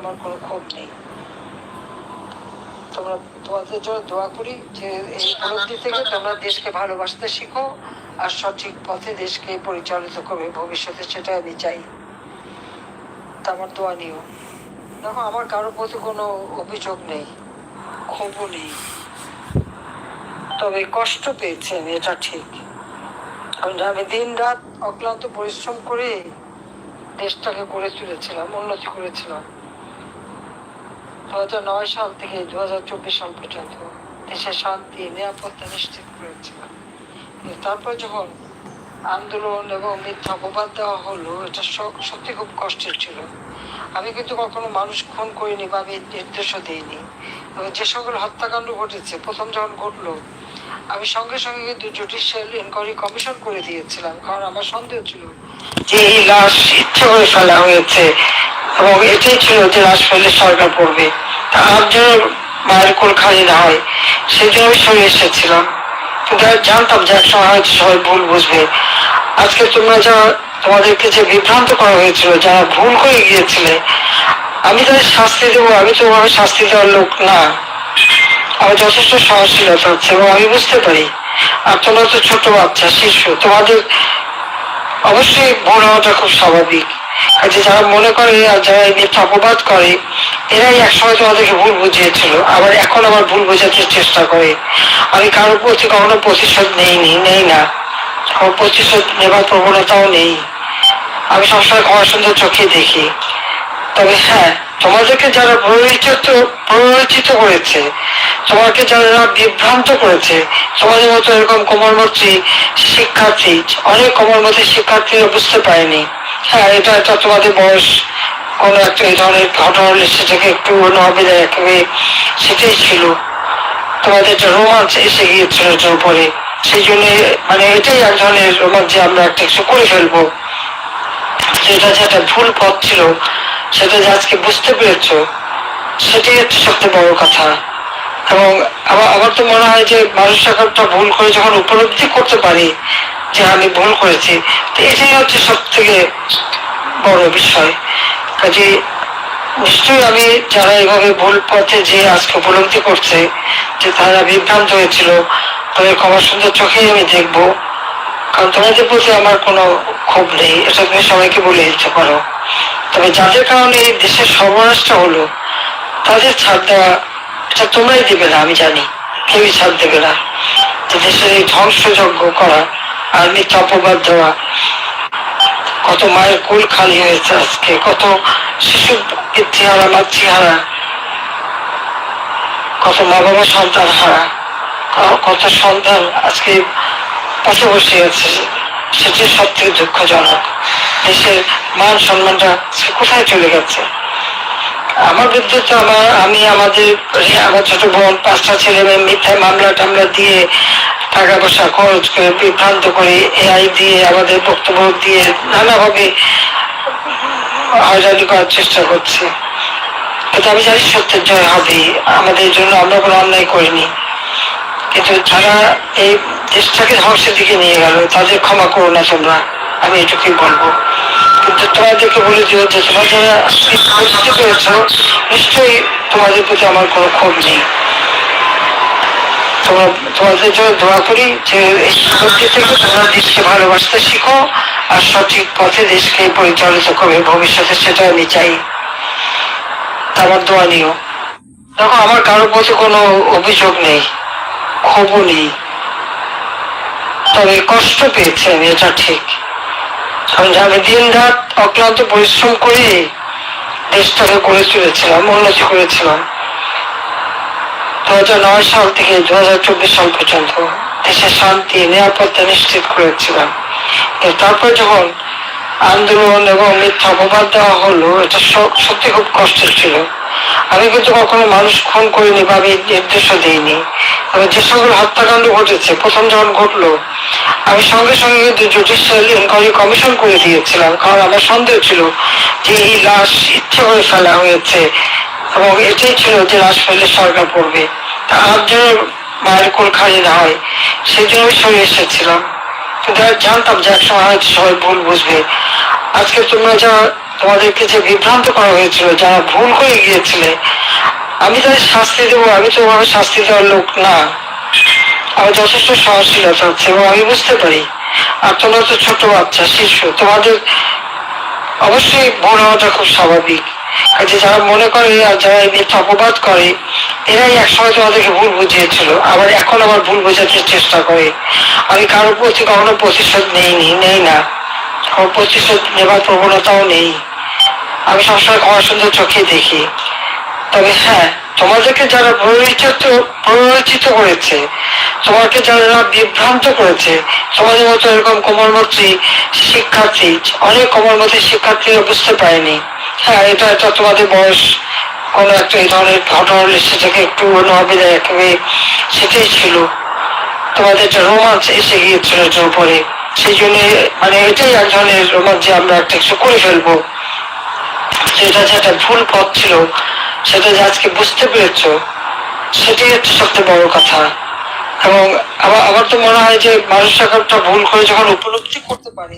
আমার কোনো ক্ষোভ নেই। তোমরা তোমাদের জন্য দোয়া করি যে এই উপলব্ধি থেকে তোমরা দেশকে ভালোবাসতে শিখো আর সঠিক পথে দেশকে পরিচালিত করবে ভবিষ্যতে, সেটা আমি চাই। তা আমার দোয়া নিও। দেখো, আমার কারোর প্রতি কোনো অভিযোগ নেই, ক্ষোভও নেই। তবে কষ্ট পেয়েছেন এটা ঠিক। আমি দিন রাত অক্লান্ত পরিশ্রম করে দেশটাকে গড়ে তুলেছিলাম, উন্নতি করেছিলাম। দু সাল থেকে দু হাজার চব্বিশ সাল পর্যন্ত দেশের শান্তি, নিরাপত্তা নিশ্চিত করেছিলাম তারপর যখন আন্দোলন এবং মিথ্যা অপবাদ দেওয়া হলো, এটা সত্যি খুব কষ্টের ছিল। আমি কিন্তু কখনো মানুষ খুন করিনি বা আমি নির্দেশও দিইনি। যে সকল হত্যাকাণ্ড ঘটেছে, প্রথম যখন ঘটলো, আমি সঙ্গে সঙ্গে কিন্তু জুডিশিয়াল ইনকোয়ারি কমিশন করে দিয়েছিলাম। কারণ আমার সন্দেহ ছিল যে এই লাশ ইচ্ছে করে ফেলা হয়েছে। এবং এটাই ছিল যে ফেলে সরকার পড়বে আর যেন মায়ের কোল খালি না হয় সেই আমি সরে এসেছিলাম। কিন্তু আমি জানতাম যে এক সময় হয়তো সবাই ভুল বুঝবে। আজকে তোমরা যা তোমাদেরকে যে বিভ্রান্ত করা হয়েছিল, যারা ভুল করে গিয়েছিলে, আমি তাদের শাস্তি দেবো, আমি তো ওভাবে শাস্তি দেওয়ার লোক না। আমার যথেষ্ট সহনশীলতা আছে এবং আমি বুঝতে পারি। আর তোমরা তো ছোট বাচ্চা, শিশু, তোমাদের অবশ্যই ভুল হওয়াটা খুব স্বাভাবিক। যে যারা মনে করে আর যারা এই মিথ্যা অপবাদ করে, এরাই একসময় তোমাদেরকে ভুল বুঝিয়েছিল। আবার এখন আবার ভুল বোঝাতে চেষ্টা করে। আমি কারোর প্রতি কখনো প্রতিশোধ নেইনি, নেই না। আমার প্রতিশোধ নেবার প্রবণতাও নেই। আমি সবসময় ক্ষমা সুন্দর চোখে দেখি। তবে হ্যাঁ তোমাদেরকে যারা প্ররোচিত প্ররোচিত করেছে, তোমাকে যারা বিভ্রান্ত করেছে, তোমাদের মতো এরকম কোমলমতি শিক্ষার্থী, অনেক কোমলমতি শিক্ষার্থীরা বুঝতে পারেনি। হ্যাঁ এটা এটা তোমাদের বয়স। কোনো একটা এই ধরনের ঘটনা হলে সেটাকে একটু অন্যভাবে দেখাবে সেটাই ছিল। তোমাদের একটা রোমাঞ্চ এসে গিয়েছিল এটার উপরে সেই জন্য মানে এটাই এক ধরনের রোমাঞ্চ যে আমরা একটা কিছু করে ফেলব। যেটা যে একটা ভুল পথ ছিল, সেটা যে আজকে বুঝতে পেরেছ, সেটাই হচ্ছে সবচেয়ে বড় কথা। এবং আমার আমার তো মনে হয় যে মানুষ একটা ভুল করে যখন উপলব্ধি করতে পারি যে আমি ভুল করেছি, তো এটাই হচ্ছে সব থেকে বড় বিষয়। কাজে নিশ্চয়ই আমি যারা এভাবে ভুল পথে যে আজকে উপলব্ধি করছে, যে তারা বিভ্রান্ত হয়েছিল, তাদের ক্ষমা সুন্দর চোখেই আমি দেখব। কারণ তোমাদের প্রতি আমার কোনো ক্ষোভ নেই, এটা তুমি সবাইকে বলে দিতে পারো। তবে যাদের কারণে এই দেশের সর্বনাশটা হলো, তাদের ছাড় দেওয়া, এটা তোমরাই দেবে না, আমি জানি। কেউই ছাড় দেবে না। দেশের এই ধ্বংসযজ্ঞ করা আর মিথ্যা অপবাদ দেওয়া কত মায়ের কুল খালি হয়েছে আজকে, কত শিশু চেহারা পিতৃহারা মাতৃহারা কত মা বাবা সন্তান হারা কত সন্তান আজকে পথে বসে আছে, সেটি সব থেকে দুঃখজনক। দেশের মান সম্মানটা কোথায় চলে গেছে? আমার বিরুদ্ধে তো আমার, আমি আমাদের আমার ছোট বোন পাঁচটা ছেলে মেয়ে মিথ্যায় মামলা টামলা দিয়ে টাকা পয়সা খরচ করে বিভ্রান্ত করে এআই দিয়ে আমাদের বক্তব্য দিয়ে নানাভাবে হয়রানি করার চেষ্টা করছে। কিন্তু আমি জানি সত্যের জয় হবে আমাদের জন্য আমরা কোনো অন্যায় করিনি। কিন্তু যারা এই দেশটাকে ধ্বংসের দিকে নিয়ে গেল, তাদের ক্ষমা করো না তোমরা, আমি এটুকুই বলব। যে তোমরা যারা নিশ্চয়ই তোমাদের প্রতি আমার কোনো ক্ষোভ নেই। তোমাদের জন্য দোয়া করি যে এই থেকে তোমরা দেশকে ভালোবাসতে শিখো আর সঠিক পথে দেশকে পরিচালিত করবে। ভবিষ্যতে সেটা আমি চাই। আমার দোয়া নিও। দেখো, আমার কারোর প্রতি কোনো অভিযোগ নেই, ক্ষোভও নেই। তবে কষ্ট পেয়েছি আমি, এটা ঠিক। আমি দিন রাত অক্লান্ত পরিশ্রম করে দেশটাকে গড়ে তুলেছিলাম উন্নতি করেছিলাম। দু হাজার নয় সাল থেকে দু হাজার চব্বিশ সাল পর্যন্ত দেশের শান্তি, নিরাপত্তা নিশ্চিত করেছিলাম। তারপর যখন আন্দোলন এবং মিথ্যা অপবাদ দেওয়া হলো, এটা সত্যি খুব কষ্টের ছিল। আমি কিন্তু কখনো মানুষ খুন করিনি বা আমি নির্দেশও দিইনি। তবে যে সকল হত্যাকাণ্ড ঘটেছে, প্রথম যখন ঘটলো আমি সঙ্গে সঙ্গে কিন্তু জুডিশিয়াল কমিশন করে দিয়েছিলাম, কারণ আমার সন্দেহ ছিল যে এই লাশ ইচ্ছে করে ফেলা হয়েছে এবং এটাই ছিল যে লাশ ফেলে সরকার পড়বে তা আর যেন মায়ের কোল খালি না হয় সেই জন্য আমি সরে এসেছিলাম। কিন্তু জানতাম যে এক সময় হয়তো সবাই ভুল বুঝবে। আজকে তোমরা যা, তোমাদেরকে যে বিভ্রান্ত করা হয়েছিল, যারা ভুল করে গিয়েছিলে, আমি তাদের শাস্তি দেবো, আমি তো শাস্তি দেওয়ার লোক না। আমার যথেষ্ট সহনশীলতা আছে এবং আমি বুঝতে পারি আর তোমরা তো ছোট বাচ্চা, শিশু। তোমাদের অবশ্যই ভুল হওয়াটা খুব স্বাভাবিক। কাজে যারা মনে করে আর যারা এই অপবাদ করে, এরাই একসময় তোমাদেরকে ভুল বুঝিয়েছিল। আবার এখন আবার ভুল বোঝাতে চেষ্টা করে। আমি কারোর প্রতি কখনো প্রতিশোধ নেইনি, নেই না। কোনো প্রতিশোধ নেবার প্রবণতাও নেই। আমি সবসময় ক্ষমা সুন্দর চোখে দেখি। তবে হ্যাঁ তোমাদেরকে যারা প্ররোচিত প্ররোচিত করেছে, তোমাকে যারা বিভ্রান্ত করেছে, তোমাদের মতো এরকম কোমলমতি শিক্ষার্থী, অনেক কোমলমতি শিক্ষার্থীরা বুঝতে পারেনি। হ্যাঁ এটা এটা তোমাদের বয়স, কোনো একটা এই ধরনের ঘটনা সেটাকে একটু অন্যভাবে দেখবে, সেটাই ছিল। তোমাদের একটা রোমাঞ্চ এসে গিয়েছিল এটার উপরে, সেই জন্য মানে এটাই এক ধরনের রোমাঞ্চ আমরা একটা কিছু করে ফেলব। সেটা যে একটা ভুল পথ ছিল সেটা যে আজকে বুঝতে পেরেছ সেটি হচ্ছে সবচেয়ে বড় কথা। এবং আমার আমার তো মনে হয় যে মানুষ একটা ভুল করে যখন উপলব্ধি করতে পারে